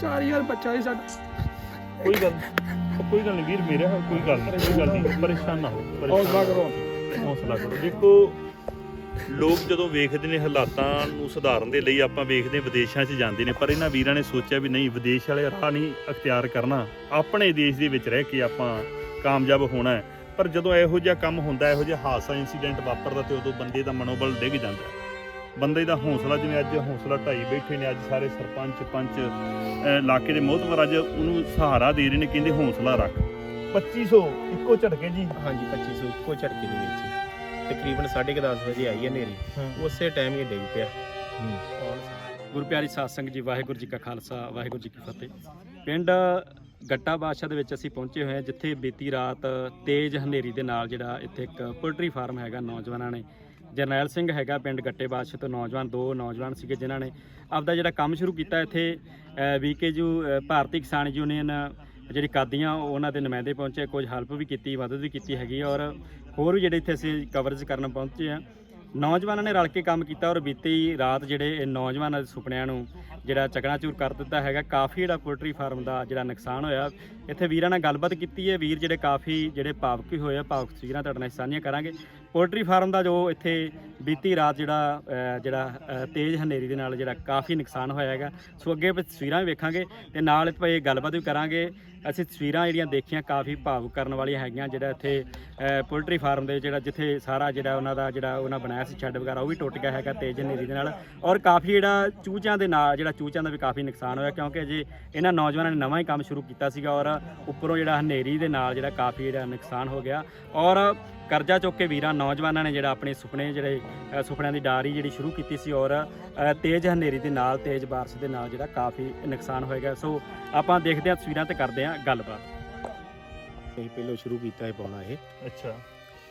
4000 ਬੱਚਾ ਹੀ ਸਾਡਾ। ਕੋਈ ਗੱਲ ਕੋਈ ਗੱਲ ਨਹੀਂ ਵੀਰ ਮੇਰਾ ਕੋਈ ਗੱਲ ਨਹੀਂ ਕੋਈ ਗੱਲ ਨਹੀਂ ਪਰੇਸ਼ਾਨ ਨਾ ਹੋ ਹੌਸਲਾ ਕਰੋ। ਹੌਸਲਾ ਕਰੋ। ਦੇਖੋ ਲੋਕ ਜਦੋਂ ਵੇਖਦੇ ਨੇ ਹਾਲਾਤਾਂ ਨੂੰ ਸੁਧਾਰਨ ਦੇ ਲਈ ਆਪਾਂ ਵੇਖਦੇ ਵਿਦੇਸ਼ਾਂ 'ਚ ਜਾਂਦੇ ਨੇ ਪਰ ਇਹਨਾਂ ਵੀਰਾਂ ਨੇ ਸੋਚਿਆ ਵੀ ਨਹੀਂ ਵਿਦੇਸ਼ ਵਾਲੇ ਰਾਹ ਨਹੀਂ ਅਖਤਿਆਰ ਕਰਨਾ। ਆਪਣੇ ਦੇਸ਼ ਦੇ ਵਿੱਚ ਰਹਿ ਕੇ ਆਪਾਂ ਕਾਮਯਾਬ ਹੋਣਾ ਹੈ। ਪਰ ਜਦੋਂ ਇਹੋ ਜਿਹਾ ਕੰਮ ਹੁੰਦਾ ਇਹੋ ਜਿਹਾ ਹਾਦਸਾ ਇਨਸੀਡੈਂਟ ਵਾਪਰਦਾ ਤੇ ਉਦੋਂ ਬੰਦੇ ਦਾ ਮਨੋਬਲ ਡਿੱਗ ਜਾਂਦਾ ਹੈ। ਬੰਦੇ ਦਾ ਹੌਸਲਾ ਜਿਵੇਂ ਅੱਜ ਹੌਸਲਾ ਢਾਈ ਬੈਠੇ ਨੇ ਅੱਜ ਸਾਰੇ ਸਰਪੰਚ ਪੰਚ ਇਲਾਕੇ ਦੇ ਮੋਹਤਵਰ ਅੱਜ ਉਹਨੂੰ ਸਹਾਰਾ ਦੇ ਰਹੇ ਨੇ ਕਹਿੰਦੇ ਹੌਸਲਾ ਰੱਖ। 2500 ਇੱਕੋ ਝਟਕੇ ਜੀ। ਹਾਂਜੀ 2500 ਇੱਕੋ ਝਟਕੇ ਦੇ ਵਿੱਚ ਹੀ। ਤਕਰੀਬਨ 10:30 ਵਜੇ ਆਈ ਹੈ ਨੇਰੀ ਉਸੇ ਟਾਈਮ ਹੀ ਡਿੱਗ ਪਿਆ। ਹੁਣ ਗੁਰੂ ਪਿਆਰੀ ਸਾਧ ਸੰਗਤ ਜੀ ਵਾਹਿਗੁਰੂ ਜੀ ਕਾ ਖਾਲਸਾ ਵਾਹਿਗੁਰੂ ਜੀ ਕੀ ਫਤਿਹ। ਪਿੰਡ ਗੱਟਾ ਬਾਦਸ਼ਾਹ ਦੇ ਵਿੱਚ ਅਸੀਂ ਪਹੁੰਚੇ ਹੋਏ ਹਾਂ ਜਿੱਥੇ ਬੀਤੀ ਰਾਤ ਤੇਜ਼ ਹਨੇਰੀ ਦੇ ਨਾਲ ਜਿਹੜਾ ਇੱਥੇ ਇੱਕ ਪੋਲਟਰੀ ਫਾਰਮ ਹੈਗਾ ਨੌਜਵਾਨਾਂ ਨੇ ਜਰਨੈਲ ਸਿੰਘ ਹੈਗਾ ਪਿੰਡ ਗੱਟੇ ਬਾਦਸ਼ਾਹ ਤੋਂ ਨੌਜਵਾਨ, ਦੋ ਨੌਜਵਾਨ ਸੀਗੇ ਜਿਨ੍ਹਾਂ ਨੇ ਆਪਦਾ ਜਿਹੜਾ ਕੰਮ ਸ਼ੁਰੂ ਕੀਤਾ ਇੱਥੇ ਵੀਕੇਯੂ ਭਾਰਤੀ ਕਿਸਾਨ ਯੂਨੀਅਨ ਜਿਹੜੀ ਕਾਦੀਆਂ, ਉਹਨਾਂ ਦੇ ਨੁਮਾਇੰਦੇ ਪਹੁੰਚੇ, ਕੁਝ ਹੈਲਪ ਵੀ ਕੀਤੀ, ਮਦਦ ਵੀ ਕੀਤੀ ਹੈਗੀ ਔਰ ਹੋਰ ਵੀ ਜਿਹੜੇ ਇੱਥੇ ਅਸੀਂ ਕਵਰੇਜ ਕਰਨ ਪਹੁੰਚੇ ਆ ਨੌਜਵਾਨਾਂ ਨੇ ਰਲ ਕੇ ਕੰਮ ਕੀਤਾ ਔਰ ਬੀਤੀ ਰਾਤ ਜਿਹੜੇ ਇਹ ਨੌਜਵਾਨਾਂ ਦੇ ਸੁਪਨਿਆਂ ਨੂੰ ਜਿਹੜਾ ਚਕਨਾਚੂਰ ਕਰ ਦਿੱਤਾ ਹੈਗਾ, ਕਾਫੀ ਜਿਹੜਾ ਪੋਲਟਰੀ ਫਾਰਮ ਦਾ ਜਿਹੜਾ ਨੁਕਸਾਨ ਹੋਇਆ। ਇੱਥੇ ਵੀਰਾਂ ਨਾਲ ਗੱਲਬਾਤ ਕੀਤੀ ਹੈ, ਵੀਰ ਜਿਹੜੇ ਕਾਫੀ ਜਿਹੜੇ ਭਾਵੁਕ ਹੋਏ ਆ, ਭਾਵਕ ਤਸਵੀਰਾਂ ਤੁਹਾਡੇ ਨਾਲ ਸਾਂਝੀਆਂ ਕਰਾਂਗੇ। ਪੋਲਟਰੀ ਫਾਰਮ ਦਾ ਜੋ ਇੱਥੇ ਬੀਤੀ ਰਾਤ ਜਿਹੜਾ ਜਿਹੜਾ ਤੇਜ਼ ਹਨੇਰੀ ਦੇ ਨਾਲ ਜਿਹੜਾ ਕਾਫੀ ਨੁਕਸਾਨ ਹੋਇਆ ਹੈਗਾ। ਸੋ ਅੱਗੇ ਤਸਵੀਰਾਂ ਵੀ ਵੇਖਾਂਗੇ ਤੇ ਨਾਲ ਭਾਈ ਗੱਲਬਾਤ ਵੀ ਕਰਾਂਗੇ। ਅਸੀਂ ਤਸਵੀਰਾਂ ਜਿਹੜੀਆਂ ਦੇਖੀਆਂ ਕਾਫੀ ਭਾਵੁਕ ਕਰਨ ਵਾਲੀਆਂ ਹੈਗੀਆਂ, ਜਿਹੜਾ ਇੱਥੇ ਪੋਲਟਰੀ ਫਾਰਮ ਦੇ ਜਿਹੜਾ ਜਿੱਥੇ ਸਾਰਾ ਜਿਹੜਾ ਉਹਨਾਂ ਦਾ ਜਿਹੜਾ ਉਹਨਾਂ ਬਣਾਇਆ ਸੀ ਛੱਡ ਵਗੈਰਾ, ਉਹ ਵੀ ਟੁੱਟ ਗਿਆ ਹੈਗਾ ਤੇਜ਼ ਹਨੇਰੀ ਦੇ ਨਾਲ। ਔਰ ਕਾਫੀ ਜਿਹੜਾ ਚੂਚਿਆਂ ਦੇ ਨਾਲ, ਜਿਹੜਾ ਚੂਚਿਆਂ ਦਾ ਵੀ ਕਾਫੀ ਨੁਕਸਾਨ ਹੋਇਆ, ਕਿਉਂਕਿ ਅਜੇ ਇਹਨਾਂ ਨੌਜਵਾਨਾਂ ਨੇ ਨਵਾਂ ਹੀ ਕੰਮ ਸ਼ੁਰੂ ਕੀਤਾ ਸੀਗਾ ਔਰ ਉੱਪਰੋਂ ਜਿਹੜਾ ਹਨੇਰੀ ਦੇ ਨਾਲ ਜਿਹੜਾ ਕਾਫੀ ਜਿਹੜਾ ਨੁਕਸਾਨ ਹੋ ਗਿਆ। ਔਰ ਕਰਜ਼ਾ ਚੁੱਕ ਕੇ ਵੀਰਾਂ ਨੌਜਵਾਨਾਂ ਨੇ ਜਿਹੜਾ ਆਪਣੇ ਸੁਪਨੇ ਜਿਹੜੇ ਅ, ਸੁਪਨਿਆਂ ਦੀ ਡਾਰੀ ਜਿਹੜੀ ਸ਼ੁਰੂ ਕੀਤੀ ਸੀ ਔਰ ਅ, ਤੇਜ਼ ਹਨੇਰੀ ਦੇ ਨਾਲ ਤੇਜ਼ ਬਾਰਿਸ਼ ਦੇ ਨਾਲ ਜਿਹੜਾ ਕਾਫੀ ਨੁਕਸਾਨ ਹੋਏਗਾ। ਸੋ ਆਪਾਂ ਦੇਖਦੇ ਹਾਂ ਤਸਵੀਰਾਂ ਤੇ ਕਰਦੇ ਹਾਂ ਗੱਲਬਾਤ। ਅਸੀਂ ਪਹਿਲਾਂ ਸ਼ੁਰੂ ਕੀਤਾ ਹੈ ਪਾਉਣਾ ਇਹ। ਅੱਛਾ।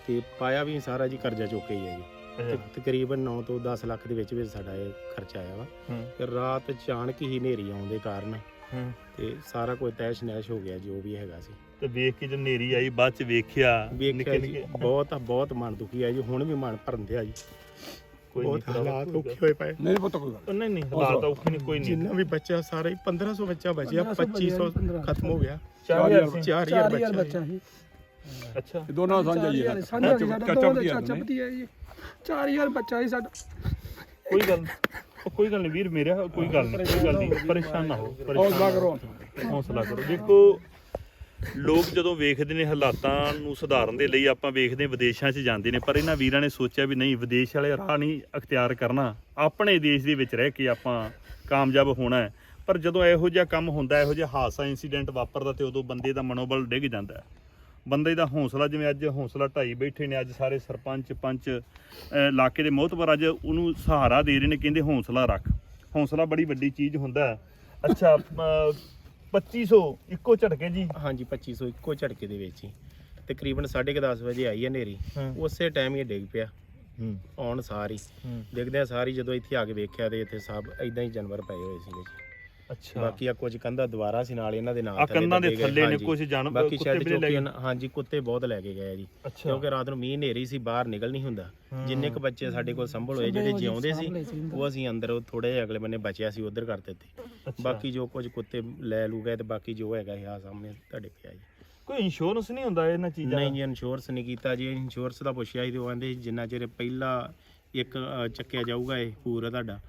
ਤੇ ਪਾਇਆ ਵੀ ਸਾਰਾ ਜੀ ਕਰਜ਼ਾ ਚੁੱਕ ਕੇ ਹੀ ਹੈ ਜੀ। ਤੇ ਤਕਰੀਬਨ 9 ਤੋਂ 10 ਲੱਖ ਦੇ ਵਿੱਚ ਵਿੱਚ ਸਾਡਾ ਇਹ ਖਰਚਾ ਆਇਆ ਵਾ। ਹੂੰ। ਤੇ ਰਾਤ ਅਚਾਨਕ ਹੀ ਹਨੇਰੀ ਆਉਣ ਦੇ ਕਾਰਨ ਹੂੰ। ਤੇ ਸਾਰਾ ਕੁਝ ਤੈਸ਼ ਨੈਸ਼ ਹੋ ਗਿਆ ਜੋ ਵੀ ਹੈਗਾ ਸੀ। ਤੇ ਵੇਖ ਕੇ ਜਦ ਨੇਰੀ ਆਈ ਬਾਅਦ ਚ ਵੇਖਿਆ ਜੀ ਬਹੁਤ ਬਹੁਤ ਮਨ ਦੁਖੀ ਹੈ ਜੀ ਹੁਣ ਵੀ ਮਨ ਭਰਨ ਦਿਆ ਜੀ। ਕੋਈ ਨਹੀਂ ਹਾਲਾਤ ਔਖੇ ਹੋਏ ਪਏ। ਨਹੀਂ ਪੁੱਤ ਕੋਈ ਗੱਲ ਨਹੀਂ ਨਹੀਂ ਹਾਲਾਤ ਔਖੇ ਨਹੀਂ ਕੋਈ ਨਹੀਂ। ਜਿੰਨਾ ਵੀ ਬੱਚਾ ਸਾਰਾ ਹੀ 1500 ਬੱਚਾ ਬਚਿਆ 2500 ਖਤਮ ਹੋ ਗਿਆ। 4000 ਸੀ 4000 4000 ਬੱਚਾ। ਬੱਚਾ ਸੀ ਅੱਛਾ। ਦੋਨੋਂ ਸਾਂਝਾ ਹੀ ਹੈ। ਸਾਂਝਾ ਸੀ ਸਾਡਾ ਚਾਚਾ ਦੋ ਭਤੀਜਾ ਚਾਚਾ ਨੇ। ਭਤੀਜਾ ਜੀ। 4000 ਬੱਚਾ ਹੀ ਸਾਡਾ। ਕੋਈ ਗੱਲ ਕੋਈ ਗੱਲ ਨਹੀਂ ਵੀਰ ਮੇਰਾ ਕੋਈ ਗੱਲ ਨਹੀਂ ਕੋਈ ਗੱਲ ਨਹੀਂ। ਪਰੇਸ਼ਾਨ ਨਾ ਹੋ ਪਰੇਸ਼ਾਨ ਹੌਸਲਾ ਕਰੋ ਹੌਸਲਾ ਕਰੋ। ਦੇਖੋ ਲੋਕ ਜਦੋਂ ਵੇਖਦੇ ਨੇ ਹਾਲਾਤਾਂ ਨੂੰ ਸੁਧਾਰਨ ਦੇ ਲਈ ਆਪਾਂ ਵੇਖਦੇ ਵਿਦੇਸ਼ਾਂ 'ਚ ਜਾਂਦੇ ਨੇ, ਪਰ ਇਹਨਾਂ ਵੀਰਾਂ ਨੇ ਸੋਚਿਆ ਵੀ ਨਹੀਂ, ਵਿਦੇਸ਼ ਵਾਲੇ ਰਾਹ ਨਹੀਂ ਅਖਤਿਆਰ ਕਰਨਾ। ਆਪਣੇ ਦੇਸ਼ ਦੇ ਵਿੱਚ ਰਹਿ ਕੇ ਆਪਾਂ ਕਾਮਯਾਬ ਹੋਣਾ ਹੈ। ਪਰ ਜਦੋਂ ਇਹੋ ਜਿਹਾ ਕੰਮ ਹੁੰਦਾ ਇਹੋ ਜਿਹਾ ਹਾਦਸਾ ਇਨਸੀਡੈਂਟ ਵਾਪਰਦਾ ਤੇ ਉਦੋਂ ਬੰਦੇ ਦਾ ਮਨੋਬਲ ਡਿੱਗ ਜਾਂਦਾ ਬੰਦੇ ਦਾ ਹੌਸਲਾ, ਜਿਵੇਂ ਅੱਜ ਹੌਸਲਾ ਢਾਈ ਬੈਠੇ ਨੇ, ਅੱਜ ਸਾਰੇ ਸਰਪੰਚ, ਪੰਚ ਇਲਾਕੇ ਦੇ ਮੋਹਤਵਰ ਅੱਜ ਉਹਨੂੰ ਸਹਾਰਾ ਦੇ ਰਹੇ ਨੇ, ਕਹਿੰਦੇ ਹੌਸਲਾ ਰੱਖ। ਹੌਸਲਾ ਬੜੀ ਵੱਡੀ ਚੀਜ਼ ਹੁੰਦਾ ਅੱਛਾ 2500 ਇੱਕੋ ਝਟਕੇ ਜੀ। ਹਾਂਜੀ 2500 ਇੱਕੋ ਝਟਕੇ ਦੇ ਵਿੱਚ ਹੀ। ਤਕਰੀਬਨ 10:30 ਵਜੇ ਆਈ ਹੈ ਨੇਰੀ ਹਾਂ। ਉਸੇ ਟਾਈਮ ਹੀ ਡਿੱਗ ਪਿਆ। ਹੂੰ। ਆਉਣ ਸਾਰੀ ਹੂੰ। ਦੇਖਦੇ ਆ ਸਾਰੀ ਜਦੋਂ ਇੱਥੇ ਆ ਕੇ ਵੇਖਿਆ ਤੇ ਇੱਥੇ ਸਭ ਇਦਾਂ ਹੀ ਜਾਨਵਰ ਪਏ ਹੋਏ ਸੀਗੇ ਜੀ। ਅੱਛਾ। ਬਾਕੀ ਆ ਕੁਝ ਕੰਧਾਂ ਦੁਆਰਾ ਸੀ ਨਾਲ ਇਹਨਾਂ ਦੇ ਨਾਲ ਆ ਕੰਨਾਂ ਦੇ ਥੱਲੇ ਨੇ। ਕੁਝ ਜਾਨ ਬਾਕੀ ਕੁੱਤੇ ਸ਼ੈੱਡ ਵੀ ਲੈ ਚੌਕੀ ਗਏ। ਹਾਂਜੀ ਕੁੱਤੇ ਬਹੁਤ ਲੈ ਕੇ ਗਏ ਆ ਜੀ। ਅੱਛਾ। ਕਿਉਂਕਿ ਰਾਤ ਨੂੰ ਮੀਂਹ ਹਨੇਰੀ ਸੀ ਬਾਹਰ ਨਿਕਲ ਨਹੀਂ ਹੁੰਦਾ। ਜਿੰਨੇ ਕ ਬੱਚੇ ਸਾਡੇ ਕੋਲ ਸੰਭਲ ਹੋਏ ਜਿਹੜੇ ਜਿਉਂਦੇ ਸੀ ਉਹ ਅਸੀਂ ਅੰਦਰ ਥੋੜੇ ਜਿਹਾ ਅਗਲੇ ਬੰਨੇ ਬਚਿਆ ਸੀ ਉਧਰ ਕਰ ਦਿੱਤੇ। ਬਾਕੀ ਜੋ ਕੁਝ ਕੁੱਤੇ ਲੈ ਲੂ ਗਏ ਤੇ ਬਾਕੀ ਜੋ ਹੈਗਾ ਇਹ ਆ ਸਾਹਮਣੇ ਤੁਹਾਡੇ ਪਿਆ ਜੀ। ਕੋਈ ਇੰਸ਼ੋਰੈਂਸ ਨਹੀਂ ਹੁੰਦਾ ਇਹਨਾਂ ਚੀਜ਼ਾਂ ਨਹੀਂ ਦਾ ਜੀ ਇੰਸ਼ੋਰੈਂਸ ਨਹੀਂ ਕੀਤਾ ਜੀ। ਇੰਸ਼ੋਰੈਂਸ ਦਾ ਪੁੱਛਿਆ ਸੀ ਤੇ ਉਹ ਕਹਿੰਦੇ ਸੀ ਜਿੰਨਾ ਚਿਰ ਪਹਿਲਾ ਇੱਕ ਅ, ਚੱਕਿਆ ਜਾਊਗਾ ਇਹ ਪੂਰਾ ਤੁਹਾਡਾ।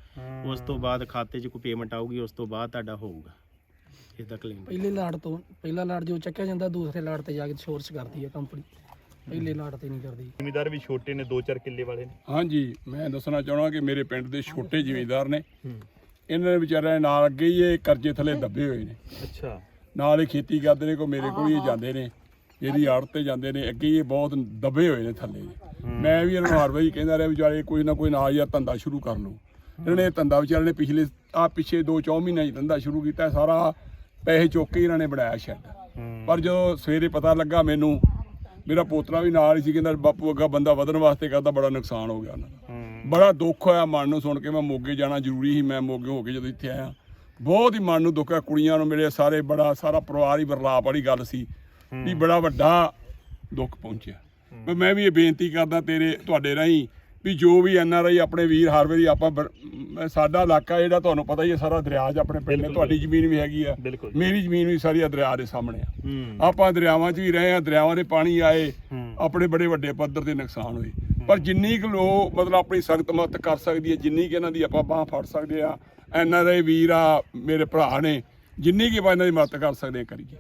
ਉਸ ਤੋਂ ਬਾਅਦ ਖਾਤੇ 'ਚ ਕੋਈ ਪੇਮੈਂਟ ਆਊਗੀ ਉਸ ਤੋਂ ਬਾਅਦ ਤੁਹਾਡਾ ਹੋਊਗਾ। ਇਸ ਦਾ ਕਲੇਮ ਪਹਿਲੇ ਲਾੜ ਤੋਂ ਪਹਿਲਾ ਲਾੜ ਜੋ ਚੱਕਿਆ ਜਾਂਦਾ ਦੂਸਰੇ ਲਾੜ ਤੇ ਜਾ ਕੇ ਸ਼ੋਰਸ ਕਰਦੀ ਹੈ ਕੰਪਨੀ ਪਹਿਲੇ ਲਾੜ ਤੇ ਨਹੀਂ ਕਰਦੀ। ਜ਼ਿਮੀਦਾਰ ਵੀ ਛੋਟੇ ਨੇ 2-4 ਕਿੱਲੇ ਵਾਲੇ ਨੇ। ਹਾਂਜੀ ਮੈਂ ਦੱਸਣਾ ਚਾਹਣਾ ਕਿ ਮੇਰੇ ਪਿੰਡ ਦੇ ਛੋਟੇ ਜ਼ਿਮੀਂਦਾਰ ਨੇ। ਇਹਨਾਂ ਦੇ ਵਿਚਾਰਿਆਂ ਦੇ ਨਾਲ ਅੱਗੇ ਹੀ ਇਹ ਕਰਜ਼ੇ ਥੱਲੇ ਦੱਬੇ ਹੋਏ ਨੇ। ਅੱਛਾ। ਨਾਲ ਹੀ ਖੇਤੀ ਕਰਦੇ ਨੇ ਕੋ ਮੇਰੇ ਕੋਲ ਹੀ ਇਹ ਜਾਂਦੇ ਨੇ। ਇਹਦੀ ਆੜ ਤੇ ਜਾਂਦੇ ਨੇ ਅੱਗੇ ਹੀ ਇਹ ਬਹੁਤ ਦੱਬੇ ਹੋਏ ਨੇ ਥੱਲੇ। ਮੈਂ ਵੀ ਇਹਨਾਂ ਨੂੰ ਹਰ ਵਾਰੀ ਕਹਿੰਦਾ ਰਿਹਾ ਵਿਚਾਰੇ ਕੋਈ ਨਾ ਕੋਈ ਨਾ ਜਾਂ ਧੰਦਾ ਸ਼ੁਰੂ ਕਰ ਲਓ। ਇਹਨਾਂ ਨੇ ਧੰਦਾ ਵਿਚਾਰੇ ਨੇ ਪਿਛਲੇ ਆ ਪਿਛੇ 2-4 ਮਹੀਨਿਆਂ 'ਚ ਧੰਦਾ ਸ਼ੁਰੂ ਕੀਤਾ ਸਾਰਾ ਪੈਸੇ ਚੁੱਕ ਕੇ ਇਹਨਾਂ ਨੇ ਬਣਾਇਆ ਸ਼ੈੱਡ। ਹੂੰ ਪਰ ਜਦੋਂ ਸਵੇਰੇ ਪਤਾ ਲੱਗਾ ਮੈਨੂੰ ਮੇਰਾ ਪੋਤਰਾ ਵੀ ਨਾਲ ਹੀ ਸੀ ਕਹਿੰਦਾ ਬਾਪੂ ਅੱਗਾ ਬੰਦਾ ਵਧਣ ਵਾਸਤੇ ਕਰਦਾ ਬੜਾ ਨੁਕਸਾਨ ਹੋ ਗਿਆ ਉਹਨਾਂ ਦਾ। ਹੂੰ। ਬੜਾ ਦੁੱਖ ਹੋਇਆ ਮਨ ਨੂੰ ਸੁਣ ਕੇ ਮੈਂ ਮੋਗੇ ਜਾਣਾ ਜ਼ਰੂਰੀ ਸੀ ਮੈਂ ਮੋਗੇ ਹੋ ਕੇ ਜਦੋਂ ਇੱਥੇ ਆਇਆ। ਬਹੁਤ ਹੀ ਮਨ ਨੂੰ ਦੁੱਖ ਹੋਇਆ ਕੁੜੀਆਂ ਨੂੰ ਮੇਰੇ ਸਾਰੇ ਬੜਾ ਸਾਰਾ ਪਰਿਵਾਰ ਹੀ ਬਰਲਾਪ ਵਾਲੀ ਗੱਲ ਸੀ। ਵੀ ਬੜਾ ਵੱਡਾ ਦੁੱਖ ਪਹੁੰਚਿਆ। ਪਰ ਮੈਂ ਵੀ ਇਹ ਬੇਨਤੀ ਕਰਦਾ ਤੇਰੇ ਤੁਹਾਡੇ ਰਾਹੀਂ ਵੀ ਜੋ ਵੀ ਐਨ ਆਰ ਆਈ ਆਪਣੇ ਵੀਰ ਹਰ ਵਾਰੀ ਆਪਾਂ ਸਾਡਾ ਇਲਾਕਾ ਜਿਹੜਾ ਤੁਹਾਨੂੰ ਪਤਾ ਹੀ ਹੈ ਸਾਰਾ ਦਰਿਆ 'ਚ ਆਪਣੇ ਪਿੰਡ ਨੇ। ਤੁਹਾਡੀ ਜ਼ਮੀਨ ਵੀ ਹੈਗੀ ਆ। ਮੇਰੀ ਜ਼ਮੀਨ ਵੀ ਸਾਰੀ ਆ ਦਰਿਆ ਦੇ ਸਾਹਮਣੇ ਆ। ਆਪਾਂ ਦਰਿਆਵਾਂ 'ਚ ਵੀ ਰਹੇ ਆ ਦਰਿਆਵਾਂ ਦੇ ਪਾਣੀ ਆਏ ਆਪਣੇ ਬੜੇ ਵੱਡੇ ਪੱਧਰ ਤੇ ਨੁਕਸਾਨ ਹੋਏ। ਪਰ ਜਿੰਨੀ ਕੁ ਲੋ ਮਤਲਬ ਆਪਣੀ ਸਖਤ ਮਦਦ ਕਰ ਸਕਦੀ ਹੈ ਜਿੰਨੀ ਕਿ ਇਹਨਾਂ ਦੀ ਆਪਾਂ ਬਾਹ ਫੜ ਸਕਦੇ ਆ ਐਨ ਆਰ ਆਈ ਵੀਰ ਆ ਮੇਰੇ ਭਰਾ ਨੇ ਜਿੰਨੀ ਕਿ ਆਪਾਂ ਇਹਨਾਂ ਦੀ ਮਦਦ ਕਰ ਸਕਦੇ ਆ ਕਰੀਏ।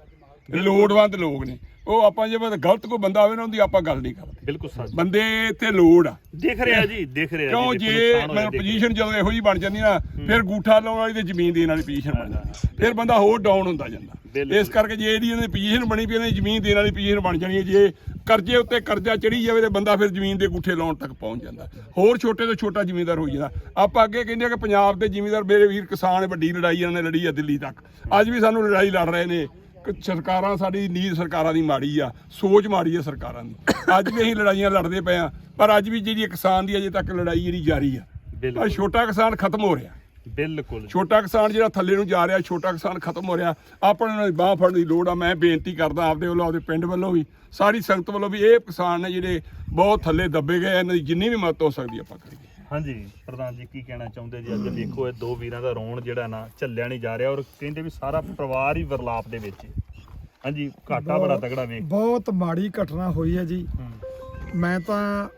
ਲੋੜਵੰਦ ਲੋਕ ਨੇ ਉਹ ਆਪਾਂ ਜੇ ਮੈਂ ਗਲਤ ਕੋਈ ਬੰਦਾ ਹੋਵੇ ਨਾ ਉਹਦੀ ਆਪਾਂ ਗੱਲ ਨਹੀਂ ਕਰਦੇ। ਬਿਲਕੁਲ ਸੱਚ। ਬੰਦੇ ਇੱਥੇ ਲੋੜ ਆ। ਦਿਖ ਰਿਹਾ ਜੀ ਦਿਖ ਰਿਹਾ ਕਿਉਂ ਜੀ, ਮੈਂ ਪੋਜੀਸ਼ਨ ਜਦੋਂ ਇਹੋ ਜੀ ਬਣ ਜਾਂਦੀ ਨਾ ਫਿਰ ਗੂਠਾ ਲਾਉਣ ਵਾਲੀ ਤੇ ਜ਼ਮੀਨ ਦੇਣ ਵਾਲੀ ਪੋਜੀਸ਼ਨ ਬਣ ਜਾਂਦੀ ਫਿਰ ਬੰਦਾ ਹੋਰ ਡਾਊਨ ਹੁੰਦਾ ਜਾਂਦਾ। ਇਸ ਕਰਕੇ ਜੇ ਇਹਦੀ ਇਹਨਾਂ ਦੀ ਪੋਜੀਸ਼ਨ ਬਣੀ ਪਈ ਇਹਨਾਂ ਦੀ ਜ਼ਮੀਨ ਦੇਣ ਵਾਲੀ ਪੋਜੀਸ਼ਨ ਬਣ ਜਾਣੀ ਜੇ ਕਰਜ਼ੇ ਉੱਤੇ ਕਰਜ਼ਾ ਚੜੀ ਜਾਵੇ ਤੇ ਬੰਦਾ ਫਿਰ ਜ਼ਮੀਨ ਦੇ ਗੁੱਠੇ ਲਾਉਣ ਤੱਕ ਪਹੁੰਚ ਜਾਂਦਾ। ਹੋਰ ਛੋਟੇ ਤੋਂ ਛੋਟਾ ਜ਼ਿਮੀਂਦਾਰ ਹੋ ਜਾਂਦਾ। ਆਪਾਂ ਅੱਗੇ ਕਹਿੰਦੇ ਆ ਕਿ ਪੰਜਾਬ ਦੇ ਜ਼ਿਮੀਂਦਾਰ ਮੇਰੇ ਵੀਰ ਕਿਸਾਨ ਵੱਡੀ ਲੜਾਈ ਇਹਨਾਂ ਨੇ ਲੜੀ ਆ ਦਿੱਲੀ ਤੱਕ। ਅੱਜ ਵੀ ਸਾਨੂੰ ਲੜਾਈ ਲੜ ਰਹੇ ਨੇ। ਸਰਕਾਰਾਂ ਸਾਡੀ ਨੀਤ ਸਰਕਾਰਾਂ ਦੀ ਮਾੜੀ ਆ ਸੋਚ ਮਾੜੀ ਆ ਸਰਕਾਰਾਂ ਦੀ। ਅੱਜ ਵੀ ਅਸੀਂ ਲੜਾਈਆਂ ਲੜਦੇ ਪਏ ਆ ਪਰ ਅੱਜ ਵੀ ਜਿਹੜੀ ਕਿਸਾਨ ਦੀ ਅਜੇ ਤੱਕ ਲੜਾਈ ਜਿਹੜੀ ਜਾਰੀ ਆ ਪਰ ਬਿਲਕੁਲ। ਛੋਟਾ ਕਿਸਾਨ ਖਤਮ ਹੋ ਰਿਹਾ। ਬਿਲਕੁਲ। ਛੋਟਾ ਕਿਸਾਨ ਜਿਹੜਾ ਥੱਲੇ ਨੂੰ ਜਾ ਰਿਹਾ ਛੋਟਾ ਕਿਸਾਨ ਖਤਮ ਹੋ ਰਿਹਾ ਆਪਾਂ ਨੂੰ ਬਾਹ ਫੜਨ ਦੀ ਲੋੜ ਆ ਮੈਂ ਬੇਨਤੀ ਕਰਦਾ ਆਪਦੇ ਵੱਲੋਂ ਆਪਦੇ ਪਿੰਡ ਵੱਲੋਂ ਵੀ ਸਾਰੀ ਸੰਗਤ ਵੱਲੋਂ ਵੀ ਇਹ ਕਿਸਾਨ ਨੇ ਜਿਹੜੇ ਬਹੁਤ ਥੱਲੇ ਦੱਬੇ ਗਏ ਇਹਨਾਂ ਦੀ ਜਿੰਨੀ ਵੀ ਮਦਦ ਹੋ ਸਕਦੀ ਆਪਾਂ ਕਰੀਏ। ਹਾਂਜੀ ਪ੍ਰਧਾਨ ਜੀ ਕੀ ਕਹਿਣਾ ਚਾਹੁੰਦੇ ਜੀ? ਅੱਜ ਵੇਖੋ ਇਹ ਦੋ ਵੀਰਾਂ ਦਾ ਰੋਣ ਜਿਹੜਾ ਨਾ ਝੱਲਿਆ ਨਹੀਂ ਜਾ ਰਿਹਾ ਔਰ ਕਹਿੰਦੇ ਵੀ ਸਾਰਾ ਪਰਿਵਾਰ ਹੀ ਵਰਲਾਪ ਦੇ ਵਿੱਚ ਹੈ। ਹਾਂਜੀ ਘਾਟਾ ਬੜਾ ਤਗੜਾ ਵੇਖ। ਬਹੁਤ ਮਾੜੀ ਘਟਨਾ ਹੋਈ ਹੈ ਜੀ। ਮੈਂ ਤਾਂ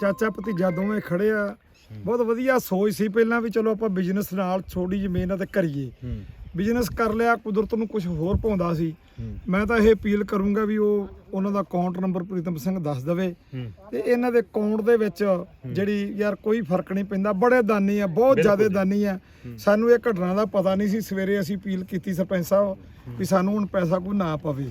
ਚਾਚਾ ਭਤੀਜਾ ਦੋਵੇਂ ਖੜੇ ਆ। ਬਹੁਤ ਵਧੀਆ ਸੋਚ ਸੀ ਪਹਿਲਾਂ ਵੀ ਚਲੋ ਆਪਾਂ ਬਿਜ਼ਨਸ ਨਾਲ ਛੋਟੀ ਜ਼ਮੀਨ ਆ ਤੇ ਕਰੀਏ। ਹੂੰ। ਬਿਜ਼ਨਸ ਕਰ ਲਿਆ ਕੁਦਰਤ ਨੂੰ ਕੁਝ ਹੋਰ ਪਾਉਂਦਾ ਸੀ। ਮੈਂ ਤਾਂ ਇਹ ਅਪੀਲ ਕਰੂੰਗਾ ਵੀ ਉਹ ਉਹਨਾਂ ਦਾ ਅਕਾਊਂਟ ਨੰਬਰ ਪ੍ਰੀਤਮ ਸਿੰਘ ਦੱਸ ਦੇਵੇ। ਤੇ ਇਹਨਾਂ ਦੇ ਅਕਾਊਂਟ ਦੇ ਵਿੱਚ ਜਿਹੜੀ ਯਾਰ ਕੋਈ ਫ਼ਰਕ ਨਹੀਂ ਪੈਂਦਾ ਬੜੇ ਦਾਨੀ ਆ ਬਹੁਤ ਜ਼ਿਆਦਾ ਦਾਨੀ ਆ। ਸਾਨੂੰ ਇਹ ਘਟਨਾ ਦਾ ਪਤਾ ਨਹੀਂ ਸੀ ਸਵੇਰੇ ਅਸੀਂ ਅਪੀਲ ਕੀਤੀ ਸਰਪੰਚ ਸਾਹਿਬ ਵੀ ਸਾਨੂੰ ਹੁਣ ਪੈਸਾ ਕੋਈ ਨਾ ਪਵੇ।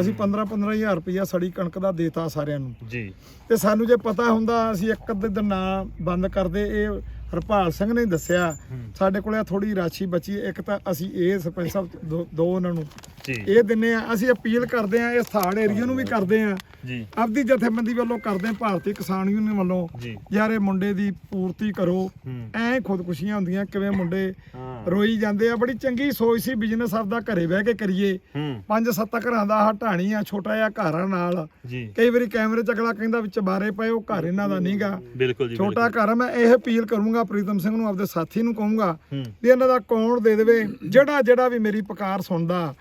ਅਸੀਂ 15 15000 ਰੁਪਇਆ ਸੜੀ ਕਣਕ ਦਾ ਦੇਤਾ ਸਾਰਿਆਂ ਨੂੰ। ਜੀ। ਤੇ ਸਾਨੂੰ ਜੇ ਪਤਾ ਹੁੰਦਾ ਅਸੀਂ ਇੱਕ ਅੱਧੇ ਦਿਨ ਨਾ ਬੰਦ ਕਰਦੇ ਇਹ ਹਰਪਾਲ ਸਿੰਘ ਨੇ ਦੱਸਿਆ ਸਾਡੇ ਕੋਲੇ ਥੋੜੀ ਰਾਸ਼ੀ ਬਚੀ ਇੱਕ ਤਾਂ ਅਸੀਂ ਇਹ ਸਰਪੰਚ ਸਾਹਿਬ ਦੋ- ਦੋ ਉਹਨਾਂ ਨੂੰ ਜੀ। ਇਹ ਦਿੰਨੇ ਆ ਅਸੀਂ ਅਪੀਲ ਕਰਦੇ ਆ ਇਸ ਥਾੜ ਏਰੀਆ ਨੂੰ ਵੀ ਕਰਦੇ ਆ। ਜੀ। ਆਪਦੀ ਜਥੇਬੰਦੀ ਵੱਲੋਂ ਕਰਦੇ ਆ ਭਾਰਤੀ ਕਿਸਾਨ ਯੂਨੀਅਨ ਵੱਲੋਂ। ਜੀ। ਯਾਰ ਇਹ ਮੁੰਡੇ ਦੀ ਪੂਰਤੀ ਕਰੋ। ਹੂੰ। ਐ ਖੁਦਕੁਸ਼ੀਆਂ ਹੁੰਦੀਆਂ ਕਿਵੇਂ ਮੁੰਡੇ ਹਾਂ। ਰੋਈ ਜਾਂਦੇ ਆ। ਬੜੀ ਚੰਗੀ ਸੋਚ ਸੀ ਬਿਜ਼ਨਸ ਆਪਦਾ ਘਰੇ ਬਹਿ ਕੇ ਕਰੀਏ। ਹੂੰ। ਪੰਜ ਸੱਤ ਘਰਾਂ ਦਾ ਆਹ ਢਾਣੀ ਆ ਛੋਟਾ ਜਿਹਾ ਘਰ ਆ ਨਾਲ। ਜੀ। ਕਈ ਵਾਰੀ ਕੈਮਰੇ ਚ ਅਗਲਾ ਕਹਿੰਦਾ ਵਿੱਚ ਬਾਰੇ ਪਏ ਉਹ ਘਰ ਇਹਨਾਂ ਦਾ ਨਹੀਂਗਾ ਬਿਲਕੁਲ ਜੀ ਛੋਟਾ ਘਰ ਆ ਮੈਂ ਇਹ ਅਪੀਲ ਕਰੂੰਗਾ ਪ੍ਰੀਤਮ ਸਿੰਘ ਨੂੰ ਆਪਦੇ ਸਾਥੀ ਨੂੰ ਕਹੂੰਗਾ ਵੀ ਇਹਨਾਂ ਦਾ ਅਕਾਊਂਟ ਦੇ ਦੇਵੇ ਜਿਹੜਾ ਜਿਹੜਾ ਵੀ ਮੇਰੀ ਪੁਕਾਰ ਸੁਣਦਾ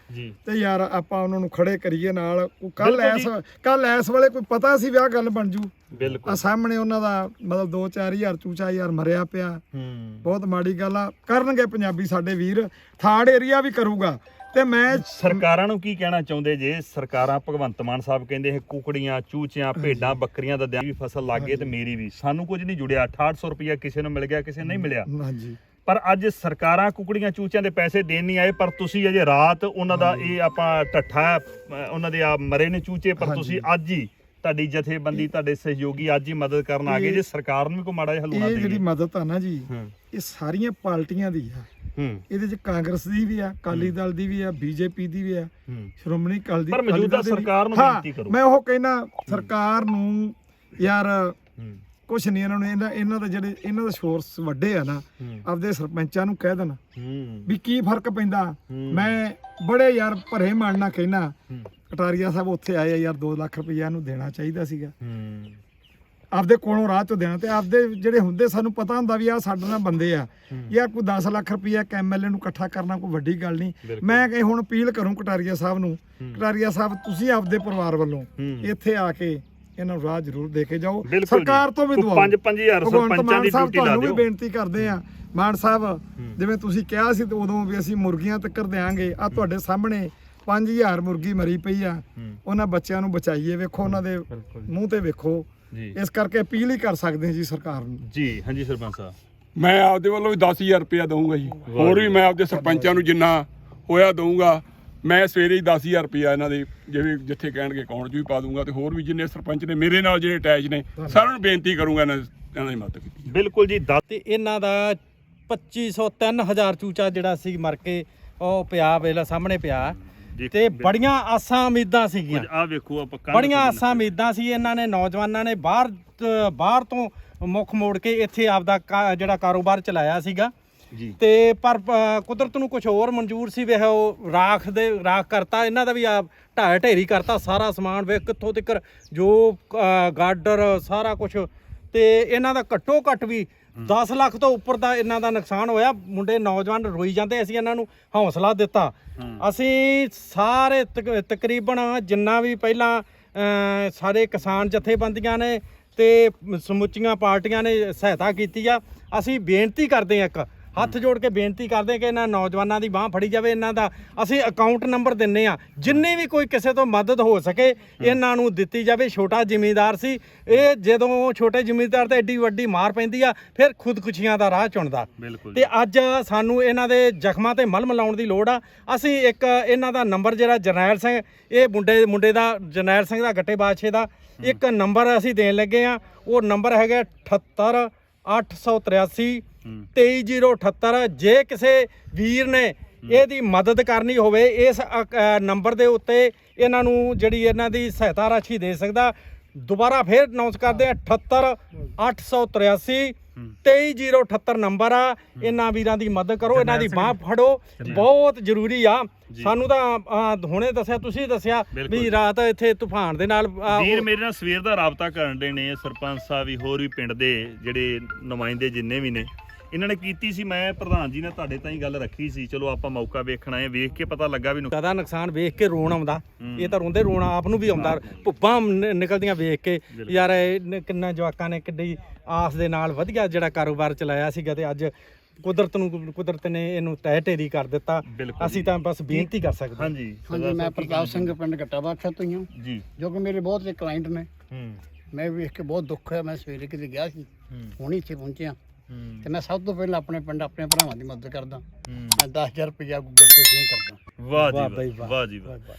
ਤੇ ਯਾਰ ਆਪਾਂ ਉਹਨਾਂ ਨੂੰ ਖੜੇ ਕਰੀਏ ਨਾਲ। ਕੱਲ ਐਸ ਕੱਲ ਐਸ ਵੇਲੇ ਕੋਈ ਪਤਾ ਸੀ ਵੀ ਆਹ ਗੱਲ ਬਣ ਜੂ। ਆ ਬਿਲਕੁਲ ਸਾਹਮਣੇ ਉਹਨਾਂ ਦਾ ਮਤਲਬ 2-4000 ਚੂਚਾ ਯਾਰ ਮਰਿਆ ਪਿਆ। ਹੂੰ। ਬਹੁਤ ਮਾੜੀ ਗੱਲ ਆ। ਕਰਨਗੇ ਪੰਜਾਬੀ ਸਾਡੇ ਵੀਰ। ਥਾੜ ਏਰੀਆ ਵੀ ਕਰੂਗਾ। ਤੇ ਮੈਂ ਸਰਕਾਰਾਂ ਨੂੰ ਕੀ ਕਹਿਣਾ ਚਾਹੁੰਦੇ ਜੇ? ਸਰਕਾਰਾਂ ਭਗਵੰਤ ਮਾਨ ਸਾਹਿਬ ਕਹਿੰਦੇ ਇਹ ਕੁਕੜੀਆਂ ਚੂਚਿਆਂ ਭੇਡਾਂ ਬੱਕਰੀਆਂ ਦਾ ਦਿਆਂ ਵੀ ਫਸਲ ਲੱਗ ਤੇ ਮੇਰੀ ਵੀ। ਸਾਨੂੰ ਕੁਝ ਨਹੀਂ ਜੁੜਿਆ। 6800 ਰੁਪਇਆ ਕਿਸੇ ਨੂੰ ਮਿਲ ਗਿਆ ਕਿਸੇ ਨੂੰ ਨਹੀਂ ਮਿਲਿਆ। ਹਾਂਜੀ। ਪਰ ਅੱਜ ਸਰਕਾਰਾਂ ਕੁਕੜੀਆਂ ਚੂਚਿਆਂ ਦੇ ਪੈਸੇ ਦੇਣ ਨਹੀਂ ਆਏ ਪਰ ਤੁਸੀਂ ਅਜੇ ਰਾਤ ਉਹਨਾਂ ਦਾ ਇਹ ਆਪਾਂ ਟੱਠਾ ਅਹ ਉਹਨਾਂ ਦੇ ਆ ਮਰੇ ਨੇ ਚੂਚੇ ਪਰ ਤੁਸੀਂ ਅੱਜ ਹੀ ਤੁਹਾਡੀ ਜਥੇਬੰਦੀ ਤੁਹਾਡੇ ਸਹਿਯੋਗੀ ਅੱਜ ਹੀ ਮਦਦ ਕਰਨ ਆ ਗਏ ਜੇ ਸਰਕਾਰ ਨੂੰ ਵੀ ਕੋਈ ਮਾੜਾ ਜਿਹਾ ਹਲੂਣਾ ਇਹ ਜਿਹੜੀ ਮਦਦ ਆ ਨਾ ਜੀ ਇਹ ਸਾਰੀਆਂ ਪਾਰਟੀਆਂ ਦੀ ਆ। ਇਹਦੇ ਚ ਕਾਂਗਰਸ ਦੀ ਵੀ ਆ ਅਕਾਲੀ ਦਲ ਦੀ ਵੀ ਆ ਬੀਜੇਪੀ ਦੀ ਵੀ ਆ ਸ਼੍ਰੋਮਣੀ ਅਕਾਲੀ ਪਰ ਅਕਾਲੀ ਮੌਜੂਦਾ ਦੀ ਸਰਕਾਰ ਨੂੰ ਬੇਨਤੀ ਕਰੋ। ਮੈਂ ਉਹ ਕਹਿਣਾ ਸਰਕਾਰ ਨੂੰ ਯਾਰ ਕੁਛ ਨਹੀਂ ਇਹਨਾਂ ਨੂੰ ਇਹਨਾਂ ਇਹਨਾਂ ਦਾ ਜਿਹੜੇ ਇਹਨਾਂ ਦਾ ਸੋਰਸ ਵੱਡੇ ਆ ਨਾ ਆਪਦੇ ਸਰਪੰਚਾਂ ਨੂੰ ਕਹਿ ਦੇਣ। ਵੀ ਕੀ ਫ਼ਰਕ ਪੈਂਦਾ। ਮੈਂ ਬੜੇ ਯਾਰ ਭਰੇ ਮਨ ਨਾਲ ਕਹਿਣਾ। ਕਟਾਰੀਆ ਸਾਹਿਬ ਉੱਥੇ ਆਏ ਆ ਯਾਰ 2 ਲੱਖ ਰੁਪਈਆ ਨੂੰ ਦੇਣਾ ਚਾਹੀਦਾ ਸੀਗਾ। ਆਪਦੇ ਕੋਲੋਂ ਰਾਹ ਚੋਂ ਦੇਣਾ ਤੇ ਆਪਦੇ ਜਿਹੜੇ ਹੁੰਦੇ ਸਾਨੂੰ ਪਤਾ ਹੁੰਦਾ ਵੀ ਆ ਸਾਡੇ ਨਾਲ ਬੰਦੇ ਆ। ਯਾਰ ਕੋਈ 10 ਲੱਖ ਰੁਪਈਆ ਇੱਕ ਐਮਐਲਏ ਨੂੰ ਇਕੱਠਾ ਕਰਨਾ ਕੋਈ ਵੱਡੀ ਗੱਲ ਨਹੀਂ। ਮੈਂ ਕਹੇ ਹੁਣ ਅਪੀਲ ਕਰੂੰ ਕਟਾਰੀਆ ਸਾਹਿਬ ਨੂੰ ਕਟਾਰੀਆ ਸਾਹਿਬ ਤੁਸੀਂ ਆਪਦੇ ਪਰਿਵਾਰ ਵੱਲੋਂ। ਇੱਥੇ ਆ ਕੇ ਇਹਨਾਂ ਨੂੰ ਰਾਹ ਜ਼ਰੂਰ ਦੇ ਕੇ ਜਾਓ। ਸਰਕਾਰ ਤੋਂ ਵੀ ਪੰਜ ਹਜ਼ਾਰ ਭਗਵੰਤ ਸਰਪੰਚਾਂ ਮਾਨ ਦੀ ਡਿਊਟੀ ਲਾ ਤੁਹਾਨੂੰ ਵੀ ਦਿਓ। ਬੇਨਤੀ ਕਰਦੇ ਆ। ਮਾਨ ਸਾਹਿਬ ਜਿਵੇਂ ਤੁਸੀਂ ਕਿਹਾ ਸੀ ਤੇ ਉਦੋਂ ਵੀ ਅਸੀਂ ਮੁਰਗੀਆਂ ਤੱਕ ਦਿਆਂਗੇ। ਆ ਤੁਹਾਡੇ ਸਾਹਮਣੇ 5000 ਮੁਰਗੀ ਮਰੀ ਪਈ ਆ। ਉਹਨਾਂ ਬੱਚਿਆਂ ਨੂੰ ਬਚਾਈਏ। ਵੇਖੋ ਉਹਨਾਂ ਦੇ ਮੂੰਹ ਤੇ ਵੇਖੋ। ਜੀ। ਇਸ ਕਰਕੇ ਅਪੀਲ ਹੀ ਕਰ ਸਕਦੇ ਹਾਂ ਜੀ ਸਰਕਾਰ ਨੂੰ। ਜੀ ਹਾਂਜੀ ਸਰਪੰਚ ਸਾਹਿਬ। ਮੈਂ ਆਪਦੇ ਵੱਲੋਂ ਵੀ 10000 ਰੁਪਇਆ ਦਊਂਗਾ ਜੀ। ਹੋਰ ਵੀ ਮੈਂ ਆਪਦੇ ਸਰਪੰਚਾਂ ਨੂੰ ਜਿੰਨਾ ਹੋਇਆ ਦਊਂਗਾ ਮੈਂ ਸਵੇਰੇ ਹੀ 10000 ਰੁਪਇਆ ਇਹਨਾਂ ਦੇ ਜਿਵੇਂ ਜਿੱਥੇ ਕਹਿਣਗੇ ਅਕਾਊਂਟ 'ਚ ਵੀ ਪਾ ਦੂੰਗਾ ਤੇ ਹੋਰ ਵੀ ਜਿੰਨੇ ਸਰਪੰਚ ਨੇ ਮੇਰੇ ਨਾਲ ਜਿਹੜੇ ਅਟੈਚ ਨੇ ਸਾਰਿਆਂ ਨੂੰ ਬੇਨਤੀ ਕਰੂੰਗਾ ਇਹਨਾਂ ਇਹਨਾਂ ਦੀ ਮਦਦ ਕੀਤੀ ਬਿਲਕੁਲ ਜੀ ਦੱਸ ਤੇ ਇਹਨਾਂ ਦਾ 2500 3000 ਚੂਚਾ ਜਿਹੜਾ ਸੀ ਮਰ ਕੇ ਉਹ ਪਿਆ ਵੇਲਾ ਸਾਹਮਣੇ ਪਿਆ। ਤੇ ਬੜੀਆਂ ਆਸਾਂ ਉਮੀਦਾਂ ਸੀਗੀਆਂ। ਆ ਵੇਖੋ ਆਪਾਂ ਕੰਧ ਬੜੀਆਂ ਆਸਾਂ ਉਮੀਦਾਂ ਸੀ ਇਹਨਾਂ ਨੇ ਨੌਜਵਾਨਾਂ ਨੇ ਬਾਹਰ ਬਾਹਰ ਤੋਂ ਮੁੱਖ ਮੋੜ ਕੇ ਇੱਥੇ ਆਪਦਾ ਜਿਹੜਾ ਕਾਰੋਬਾਰ ਚਲਾਇਆ ਸੀਗਾ। ਜੀ। ਤੇ ਪਰ ਕੁਦਰਤ ਨੂੰ ਕੁਝ ਹੋਰ ਮਨਜ਼ੂਰ ਸੀ ਵੇ ਉਹ ਰਾਖ ਦੇ ਰਾਖ ਕਰਤਾ ਇਹਨਾਂ ਦਾ ਵੀ ਆ ਢਾਹ ਢੇਰੀ ਕਰਤਾ ਸਾਰਾ ਸਮਾਨ ਵੇ ਕਿੱਥੋਂ ਤੱਕ ਜੋ ਅ, ਗਾਡਰ ਸਾਰਾ ਕੁਝ ਤੇ ਇਹਨਾਂ ਦਾ ਘੱਟੋ ਘੱਟ ਵੀ 10 ਲੱਖ ਤੋਂ ਉੱਪਰ ਦਾ ਇਹਨਾਂ ਦਾ ਨੁਕਸਾਨ ਹੋਇਆ। ਮੁੰਡੇ ਨੌਜਵਾਨ ਰੋਈ ਜਾਂਦੇ ਅਸੀਂ ਇਹਨਾਂ ਨੂੰ ਹੌਸਲਾ ਦਿੱਤਾ। ਅਸੀਂ ਸਾਰੇ ਤਕ- ਤਕਰੀਬਨ ਜਿੰਨਾ ਵੀ ਪਹਿਲਾਂ ਸਾਰੇ ਕਿਸਾਨ ਜਥੇਬੰਦੀਆਂ ਨੇ ਤੇ ਸਮੁੱਚੀਆਂ ਪਾਰਟੀਆਂ ਨੇ ਸਹਾਇਤਾ ਕੀਤੀ ਆ। ਅਸੀਂ ਬੇਨਤੀ ਕਰਦੇ ਆ ਇੱਕ ਹੱਥ ਜੋੜ ਕੇ ਬੇਨਤੀ ਕਰਦੇ ਕਿ ਇਹਨਾਂ ਨੌਜਵਾਨਾਂ ਦੀ ਬਾਹ ਫੜੀ ਜਾਵੇ ਇਹਨਾਂ ਦਾ ਅਸੀਂ ਅਕਾਊਂਟ ਨੰਬਰ ਦਿੰਨੇ ਆ ਜਿੰਨੀ ਵੀ ਕੋਈ ਕਿਸੇ ਤੋਂ ਮਦਦ ਹੋ ਸਕੇ ਇਹਨਾਂ ਨੂੰ ਦਿੱਤੀ ਜਾਵੇ। ਛੋਟਾ ਜ਼ਿਮੀਂਦਾਰ ਸੀ ਇਹ ਜਦੋਂ ਛੋਟੇ ਜ਼ਿਮੀਂਦਾਰ ਤੇ ਐਡੀ ਵੱਡੀ ਮਾਰ ਪੈਂਦੀ ਆ ਫਿਰ ਖੁਦਕੁਸ਼ੀਆਂ ਦਾ ਰਾਹ ਚੁਣਦਾ। ਤੇ ਅੱਜ ਸਾਨੂੰ ਇਹਨਾਂ ਦੇ ਜ਼ਖਮਾਂ ਤੇ ਮਲਮ ਲਾਉਣ ਦੀ ਲੋੜ ਆ। ਅਸੀਂ ਇੱਕ ਇਹਨਾਂ ਦਾ ਨੰਬਰ ਜਿਹੜਾ ਜਰਨੈਲ ਸਿੰਘ ਇਹ ਮੁੰਡੇ ਮੁੰਡੇ ਦਾ ਜਰਨੈਲ ਸਿੰਘ ਦਾ ਗੱਟੇ ਬਾਦਸ਼ਾਹ ਦਾ ਇੱਕ ਨੰਬਰ ਅਸੀਂ ਦੇਣ ਲੱਗੇ ਆ ਉਹ ਨੰਬਰ ਹੈਗਾ 78 883 23078 ਜੇ ਕਿਸੇ ਵੀਰ ਨੇ ਇਹਦੀ ਮਦਦ ਕਰਨੀ ਹੋਵੇ ਇਸ ਨੰਬਰ ਦੇ ਉੱਤੇ ਇਹਨਾਂ ਨੂੰ ਜਿਹੜੀ ਇਹਨਾਂ ਦੀ ਸਹਾਇਤਾ ਰਾਸ਼ੀ ਦੇ ਸਕਦਾ। ਦੁਬਾਰਾ ਫੇਰ ਅਨਾਉਂਸ ਕਰਦੇ ਆ 78 883 23078 ਨੰਬਰ ਆ। ਇਹਨਾਂ ਵੀਰਾਂ ਦੀ ਮਦਦ ਕਰੋ ਇਹਨਾਂ ਦੀ ਬਾਹ ਫੜੋ ਬਹੁਤ ਜ਼ਰੂਰੀ ਆ। ਸਾਨੂੰ ਤਾਂ ਹੁਣੇ ਦੱਸਿਆ ਤੁਸੀਂ ਦੱਸਿਆ। ਵੀ ਰਾਤ ਇੱਥੇ ਤੂਫਾਨ ਦੇ ਨਾਲ ਵੀਰ ਮੇਰੇ ਨਾਲ ਸਵੇਰ ਦਾ ਰਾਬਤਾ ਕਰਨ ਦੇ ਨੇ ਸਰਪੰਚ ਸਾਹਿਬ ਵੀ ਹੋਰ ਵੀ ਪਿੰਡ ਦੇ ਜਿਹੜੇ ਨੁਮਾਇੰਦੇ ਜਿੰਨੇ ਵੀ ਨੇ ਇਹਨਾਂ ਨੇ ਕੀਤੀ ਸੀ ਮੈਂ ਪ੍ਰਧਾਨ ਜੀ ਨੇ ਤੁਹਾਡੇ ਤਾਈਂ ਗੱਲ ਰੱਖੀ ਸੀ ਚਲੋ ਆਪਾਂ ਮੌਕਾ ਵੇਖਣਾ ਹੈ ਵੇਖ ਕੇ ਪਤਾ ਲੱਗਾ ਵੀ ਨੁਕ- ਜ਼ਿਆਦਾ ਨੁਕਸਾਨ ਵੇਖ ਕੇ ਰੋਣ ਆਉਂਦਾ ਇਹ ਤਾਂ ਰੋਂਦੇ ਰੋਣਾ ਆਪ ਨੂੰ ਵੀ ਆਉਂਦਾ ਭੁੱਬਾਂ ਨਿਕਲਦੀਆਂ ਵੇਖ ਕੇ ਯਾਰ ਇਹ ਕਿੰਨਾ ਜਵਾਕਾਂ ਨੇ ਕਿੱਡੀ ਆਸ ਦੇ ਨਾਲ ਵਧੀਆ ਜਿਹੜਾ ਕਾਰੋਬਾਰ ਚਲਾਇਆ ਸੀਗਾ ਤੇ ਅੱਜ ਕੁਦਰਤ ਨੂੰ ਕੁਦਰਤ ਨੇ ਇਹਨੂੰ ਤਹਿ ਢੇਰੀ ਕਰ ਦਿੱਤਾ। ਅਸੀਂ ਤਾਂ ਬਸ ਬੇਨਤੀ ਕਰ ਸਕਦੇ ਹਾਂ। ਹਾਂਜੀ ਹਾਂਜੀ ਮੈਂ ਪ੍ਰਤਾਪ ਸਿੰਘ ਪਿੰਡ ਘੱਟਾ ਬਾਖਾ ਤੋਂ ਹੀ ਹਾਂ। ਜੀ। ਜੋ ਕਿ ਮੇਰੇ ਬਹੁਤ ਕਲਾਇੰਟ ਨੇ। ਹੂੰ। ਮੈਂ ਵੇਖ ਕੇ ਬਹੁਤ ਦੁੱਖ ਹੋਇਆ ਮੈਂ ਸਵੇਰੇ ਕਿਤੇ ਗਿਆ ਸੀ। ਹੁਣ ਹੀ ਇੱਥੇ ਪਹੁੰਚਿਆ। ਤੇ ਮੈਂ ਸਭ ਤੋਂ ਪਹਿਲਾਂ ਆਪਣੇ ਪਿੰਡ ਆਪਣੇ ਭਰਾਵਾਂ ਦੀ ਮਦਦ ਕਰਦਾ। ਮੈਂ 10000 ਰੁਪਇਆ ਗੂਗਲ ਪੇ ਨਹੀਂ ਕਰਦਾ। ਵਾਹ ਜੀ। ਵਾਹ ਜੀ ਵਾਹ।